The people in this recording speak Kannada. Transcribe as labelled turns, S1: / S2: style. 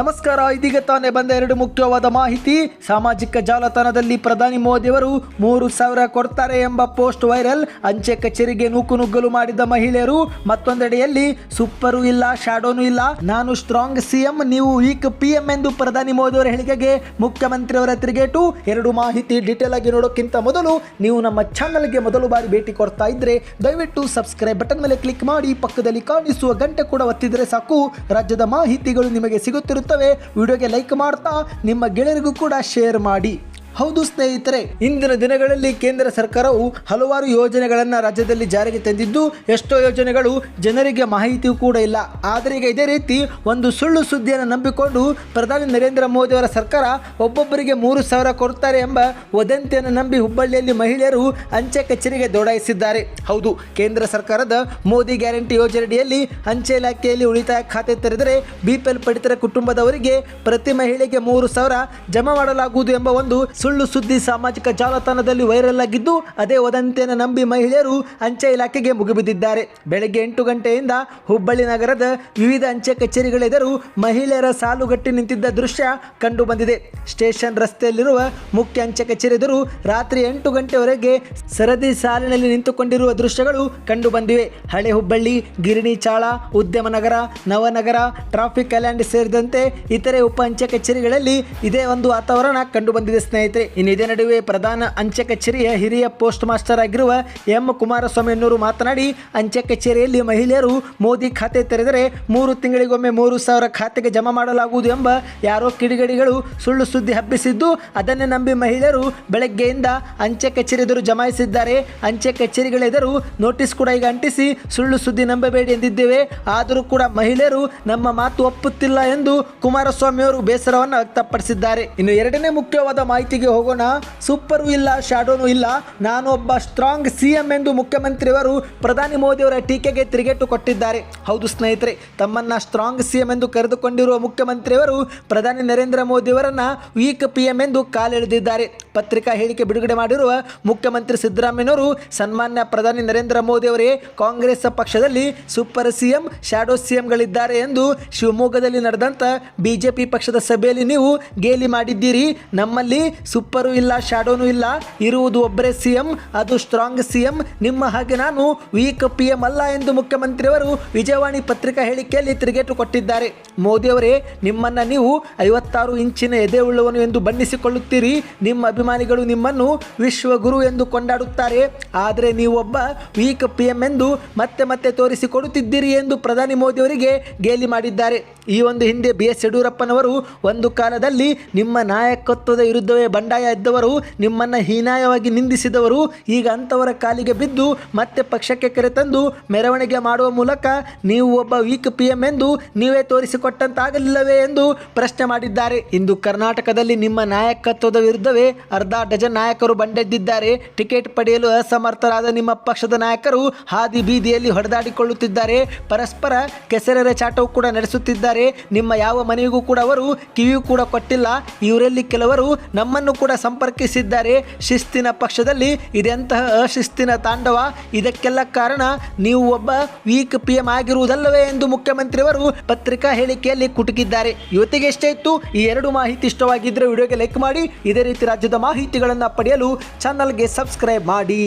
S1: ನಮಸ್ಕಾರ, ಇದೀಗ ತಾನೇ ಬಂದ ಎರಡು ಮುಖ್ಯವಾದ ಮಾಹಿತಿ. ಸಾಮಾಜಿಕ ಜಾಲತಾಣದಲ್ಲಿ ಪ್ರಧಾನಿ ಮೋದಿಯವರು ಮೂರು ಸಾವಿರ ಕೊಡ್ತಾರೆ ಎಂಬ ಪೋಸ್ಟ್ ವೈರಲ್. ಅಂಚೆ ಕಚೇರಿಗೆ ನೂಕು ನುಗ್ಗಲು ಮಾಡಿದ ಮಹಿಳೆಯರು ಮತ್ತೊಂದೆಡೆಯಲ್ಲಿ, ಸೂಪರು ಇಲ್ಲ ಶಾಡೋನು ಇಲ್ಲ, ನಾನು ಸ್ಟ್ರಾಂಗ್ ಸಿಎಂ, ನೀವು ವೀಕ್ ಪಿಎಂ ಎಂದು ಪ್ರಧಾನಿ ಮೋದಿ ಅವರ ಹೇಳಿಕೆಗೆ ಮುಖ್ಯಮಂತ್ರಿಯವರ ತಿರುಗೇಟು. ಎರಡು ಮಾಹಿತಿ ಡೀಟೇಲ್ ಆಗಿ ನೋಡೋಕ್ಕಿಂತ ಮೊದಲು ನೀವು ನಮ್ಮ ಚಾನಲ್ಗೆ ಮೊದಲು ಬಾರಿ ಭೇಟಿ ಕೊಡ್ತಾ ಇದ್ರೆ, ದಯವಿಟ್ಟು ಸಬ್ಸ್ಕ್ರೈಬ್ ಬಟನ್ ಮೇಲೆ ಕ್ಲಿಕ್ ಮಾಡಿ, ಪಕ್ಕದಲ್ಲಿ ಕಾಣಿಸುವ ಗಂಟೆ ಕೂಡ ಒತ್ತಿದರೆ ಸಾಕು. ರಾಜ್ಯದ ಮಾಹಿತಿಗಳು ನಿಮಗೆ ಸಿಗುತ್ತಿರುತ್ತವೆ ವಿಡಿಯೋಗೆ ಲೈಕ್ ಮಾಡ್ತಾ ನಿಮ್ಮ ಗೆಳೆಯರಿಗೂ ಕೂಡ ಶೇರ್ ಮಾಡಿ. ಹೌದು ಸ್ನೇಹಿತರೆ, ಇಂದಿನ ದಿನಗಳಲ್ಲಿ ಕೇಂದ್ರ ಸರ್ಕಾರವು ಹಲವಾರು ಯೋಜನೆಗಳನ್ನು ರಾಜ್ಯದಲ್ಲಿ ಜಾರಿಗೆ ತಂದಿದ್ದು, ಎಷ್ಟೋ ಯೋಜನೆಗಳು ಜನರಿಗೆ ಮಾಹಿತಿಯೂ ಕೂಡ ಇಲ್ಲ. ಆದರೆ ಈಗ ಇದೇ ರೀತಿ ಒಂದು ಸುಳ್ಳು ಸುದ್ದಿಯನ್ನು ನಂಬಿಕೊಂಡು ಪ್ರಧಾನಿ ನರೇಂದ್ರ ಮೋದಿ ಅವರ ಸರ್ಕಾರ ಒಬ್ಬೊಬ್ಬರಿಗೆ ಮೂರು ಸಾವಿರ ಕೊಡ್ತಾರೆ ಎಂಬ ವದಂತಿಯನ್ನು ನಂಬಿ ಹುಬ್ಬಳ್ಳಿಯಲ್ಲಿ ಮಹಿಳೆಯರು ಅಂಚೆ ಕಚೇರಿಗೆ ದೌಡಾಯಿಸಿದ್ದಾರೆ. ಹೌದು, ಕೇಂದ್ರ ಸರ್ಕಾರದ ಮೋದಿ ಗ್ಯಾರಂಟಿ ಯೋಜನೆಯಡಿಯಲ್ಲಿ ಅಂಚೆ ಇಲಾಖೆಯಲ್ಲಿ ಉಳಿತಾಯ ಖಾತೆ ತೆರೆದರೆ ಬಿಪಿಎಲ್ ಪಡಿತರ ಕುಟುಂಬದವರಿಗೆ ಪ್ರತಿ ಮಹಿಳೆಗೆ ಮೂರು ಸಾವಿರ ಜಮಾ ಮಾಡಲಾಗುವುದು ಎಂಬ ಒಂದು ಸುಳ್ಳು ಸುದ್ದಿ ಸಾಮಾಜಿಕ ಜಾಲತಾಣದಲ್ಲಿ ವೈರಲ್ ಆಗಿದ್ದು ಅದೇ ವದಂತಿಯನ್ನು ನಂಬಿ ಮಹಿಳೆಯರು ಅಂಚೆ ಇಲಾಖೆಗೆ ಮುಗಿಬಿದ್ದಿದ್ದಾರೆ. ಬೆಳಗ್ಗೆ ಎಂಟು ಗಂಟೆಯಿಂದ ಹುಬ್ಬಳ್ಳಿ ನಗರದ ವಿವಿಧ ಅಂಚೆ ಕಚೇರಿಗಳೆದುರು ಮಹಿಳೆಯರ ಸಾಲುಗಟ್ಟಿ ನಿಂತಿದ್ದ ದೃಶ್ಯ ಕಂಡುಬಂದಿದೆ. ಸ್ಟೇಷನ್ ರಸ್ತೆಯಲ್ಲಿರುವ ಮುಖ್ಯ ಅಂಚೆ ಕಚೇರಿ ಎದುರು ರಾತ್ರಿ ಎಂಟು ಗಂಟೆವರೆಗೆ ಸರದಿ ಸಾಲಿನಲ್ಲಿ ನಿಂತುಕೊಂಡಿರುವ ದೃಶ್ಯಗಳು ಕಂಡುಬಂದಿವೆ. ಹಳೆ ಹುಬ್ಬಳ್ಳಿ, ಗಿರಣಿ ಚಾಳ, ಉದ್ಯಮನಗರ, ನವನಗರ, ಟ್ರಾಫಿಕ್ ಐಲ್ಯಾಂಡ್ ಸೇರಿದಂತೆ ಇತರೆ ಉಪ ಅಂಚೆ ಕಚೇರಿಗಳಲ್ಲಿ ಇದೇ ಒಂದು ವಾತಾವರಣ ಕಂಡುಬಂದಿದೆ ಸ್ನೇಹಿತರೆ. ಇನ್ನು ಇದೇ ನಡುವೆ ಪ್ರಧಾನ ಅಂಚೆ ಕಚೇರಿಯ ಹಿರಿಯ ಪೋಸ್ಟ್ ಮಾಸ್ಟರ್ ಆಗಿರುವ ಎಂ. ಕುಮಾರಸ್ವಾಮಿ ಎನ್ನುವರು ಮಾತನಾಡಿ, ಅಂಚೆ ಕಚೇರಿಯಲ್ಲಿ ಮಹಿಳೆಯರು ಮೋದಿ ಖಾತೆ ತೆರೆದರೆ ಮೂರು ತಿಂಗಳಿಗೊಮ್ಮೆ ಮೂರು ಸಾವಿರ ಖಾತೆಗೆ ಜಮಾ ಮಾಡಲಾಗುವುದು ಎಂಬ ಯಾರೋ ಕಿಡಿಗಡಿಗಳು ಸುಳ್ಳು ಸುದ್ದಿ ಹಬ್ಬಿಸಿದ್ದು, ಅದನ್ನೇ ನಂಬಿ ಮಹಿಳೆಯರು ಬೆಳಗ್ಗೆಯಿಂದ ಅಂಚೆ ಕಚೇರಿ ಎದುರು ಜಮಾಯಿಸಿದ್ದಾರೆ. ಅಂಚೆ ಕಚೇರಿಗಳೆದುರು ನೋಟಿಸ್ ಕೂಡ ಈಗ ಅಂಟಿಸಿ ಸುಳ್ಳು ಸುದ್ದಿ ನಂಬಬೇಡಿ ಎಂದಿದ್ದೇವೆ. ಆದರೂ ಕೂಡ ಮಹಿಳೆಯರು ನಮ್ಮ ಮಾತು ಒಪ್ಪುತ್ತಿಲ್ಲ ಎಂದು ಕುಮಾರಸ್ವಾಮಿ ಅವರು ಬೇಸರವನ್ನು ವ್ಯಕ್ತಪಡಿಸಿದ್ದಾರೆ. ಇನ್ನು ಎರಡನೇ ಮುಖ್ಯವಾದ ಮಾಹಿತಿಗೆ ಹೋಗೋಣ. ಸೂಪರ್ ಇಲ್ಲ ಶಾಡೋನು ಇಲ್ಲ. ನಾನು ಒಬ್ಬ ಸ್ಟ್ರಾಂಗ್ ಸಿಎಂ ಎಂದು ಮುಖ್ಯಮಂತ್ರಿಯವರು ಪ್ರಧಾನಿ ಮೋದಿಯವರ ಟೀಕೆಗೆ ತಿರುಗೇಟು ಕೊಟ್ಟಿದ್ದಾರೆ. ಹೌದು ಸ್ನೇಹಿತರೆ, ತಮ್ಮನ್ನ ಸ್ಟ್ರಾಂಗ್ ಸಿಎಂ ಎಂದು ಕರೆದುಕೊಂಡಿರುವ ಮುಖ್ಯಮಂತ್ರಿಯವರು ಪ್ರಧಾನಿ ನರೇಂದ್ರ ಮೋದಿಯವರನ್ನ ವೀಕ್ ಪಿಎಂ ಎಂದು ಕಾಲೆಳೆದಿದ್ದಾರೆ. ಪತ್ರಿಕಾ ಹೇಳಿಕೆ ಬಿಡುಗಡೆ ಮಾಡಿರುವ ಮುಖ್ಯಮಂತ್ರಿ ಸಿದ್ದರಾಮಯ್ಯನವರು ಸನ್ಮಾನ್ಯ ಪ್ರಧಾನಿ ನರೇಂದ್ರ ಮೋದಿಯವರೇ ಕಾಂಗ್ರೆಸ್ ಪಕ್ಷದಲ್ಲಿ ಸೂಪರ್ ಸಿಎಂ ಶಾಡೋ ಸಿಎಂಗಳಿದ್ದಾರೆ ಎಂದು ಶಿವಮೊಗ್ಗದಲ್ಲಿ ನಡೆದಂಥ ಬಿಜೆಪಿ ಪಕ್ಷದ ಸಭೆಯಲ್ಲಿ ನೀವು ಗೇಲಿ ಮಾಡಿದ್ದೀರಿ. ನಮ್ಮಲ್ಲಿ ಸೂಪರು ಇಲ್ಲ ಶಾಡೋನು ಇಲ್ಲ ಇರುವುದು ಒಬ್ಬರೇ ಸಿಎಂ ಅದು ಸ್ಟ್ರಾಂಗ್ ಸಿಎಂ ನಿಮ್ಮ ಹಾಗೆ ನಾನು ವೀಕ್ ಪಿ ಅಲ್ಲ ಎಂದು ಮುಖ್ಯಮಂತ್ರಿಯವರು ವಿಜಯವಾಣಿ ಪತ್ರಿಕಾ ಹೇಳಿಕೆಯಲ್ಲಿ ತಿರುಗೇಟು ಕೊಟ್ಟಿದ್ದಾರೆ. ಮೋದಿಯವರೇ, ನಿಮ್ಮನ್ನ ನೀವು ಐವತ್ತಾರು ಇಂಚಿನ ಎದೆ ಉಳ್ಳವನು ಎಂದು ಬಣ್ಣಿಸಿಕೊಳ್ಳುತ್ತೀರಿ. ನಿಮ್ಮ ಅಭಿಮಾನಿಗಳು ನಿಮ್ಮನ್ನು ವಿಶ್ವಗುರು ಎಂದು ಕೊಂಡಾಡುತ್ತಾರೆ. ಆದರೆ ನೀವೊಬ್ಬ ವೀಕ್ ಪಿ ಎಂದು ಮತ್ತೆ ಮತ್ತೆ ತೋರಿಸಿಕೊಡುತ್ತಿದ್ದೀರಿ ಎಂದು ಪ್ರಧಾನಿ ಮೋದಿ ಅವರಿಗೆ ಗೇಲಿ ಮಾಡಿದ್ದಾರೆ. ಈ ಒಂದು ಹಿಂದೆ ಬಿ ಎಸ್ ಯಡಿಯೂರಪ್ಪನವರು ಒಂದು ಕಾಲದಲ್ಲಿ ನಿಮ್ಮ ನಾಯಕತ್ವದ ವಿರುದ್ಧವೇ ಬಂಡಾಯ ಇದ್ದವರು, ನಿಮ್ಮನ್ನು ಹೀನಾಯವಾಗಿ ನಿಂದಿಸಿದವರು, ಈಗ ಅಂಥವರ ಕಾಲಿಗೆ ಬಿದ್ದು ಮತ್ತೆ ಪಕ್ಷಕ್ಕೆ ಕರೆತಂದು ಮೆರವಣಿಗೆ ಮಾಡುವ ಮೂಲಕ ನೀವು ಒಬ್ಬ ವೀಕ್ ಪಿ ಎಂ ಎಂದು ನೀವೇ ತೋರಿಸಿಕೊಟ್ಟಂತಾಗಲಿಲ್ಲವೇ ಎಂದು ಪ್ರಶ್ನೆ ಮಾಡಿದ್ದಾರೆ. ಇಂದು ಕರ್ನಾಟಕದಲ್ಲಿ ನಿಮ್ಮ ನಾಯಕತ್ವದ ವಿರುದ್ಧವೇ ಅರ್ಧ ಡಜನ್ ನಾಯಕರು ಬಂಡೆದ್ದಿದ್ದಾರೆ. ಟಿಕೆಟ್ ಪಡೆಯಲು ಅಸಮರ್ಥರಾದ ನಿಮ್ಮ ಪಕ್ಷದ ನಾಯಕರು ಹಾದಿ ಬೀದಿಯಲ್ಲಿ ಹೊಡೆದಾಡಿಕೊಳ್ಳುತ್ತಿದ್ದಾರೆ. ಪರಸ್ಪರ ಕೆಸರೆರ ಚಾಟವು ಕೂಡ ನಡೆಸುತ್ತಿದ್ದಾರೆ. ನಿಮ್ಮ ಯಾವ ಮನೆಗೂ ಕೂಡ ಅವರು ಕಿವಿಯೂ ಕೂಡ ಕೊಟ್ಟಿಲ್ಲ. ಇವರಲ್ಲಿ ಕೆಲವರು ನಮ್ಮನ್ನು ಕೂಡ ಸಂಪರ್ಕಿಸಿದ್ದಾರೆ. ಶಿಸ್ತಿನ ಪಕ್ಷದಲ್ಲಿ ಇದೆಂತಹ ಅಶಿಸ್ತಿನ ತಾಂಡವ? ಇದಕ್ಕೆಲ್ಲ ಕಾರಣ ನೀವು ಒಬ್ಬ ವೀಕ್ ಪಿ ಎಂ ಆಗಿರುವುದಲ್ಲವೇ ಎಂದು ಮುಖ್ಯಮಂತ್ರಿಯವರು ಪತ್ರಿಕಾ ಹೇಳಿಕೆಯಲ್ಲಿ ಕುಟುಕಿದ್ದಾರೆ. ಇವತ್ತಿಗೆ ಎಷ್ಟೇ ಇತ್ತು, ಈ ಎರಡು ಮಾಹಿತಿ ಇಷ್ಟವಾಗಿದ್ದರೆ ವಿಡಿಯೋಗೆ ಲೈಕ್ ಮಾಡಿ, ಇದೇ ರೀತಿ ರಾಜ್ಯದ ಮಾಹಿತಿಗಳನ್ನು ಪಡೆಯಲು ಚಾನಲ್ಗೆ ಸಬ್ಸ್ಕ್ರೈಬ್ ಮಾಡಿ.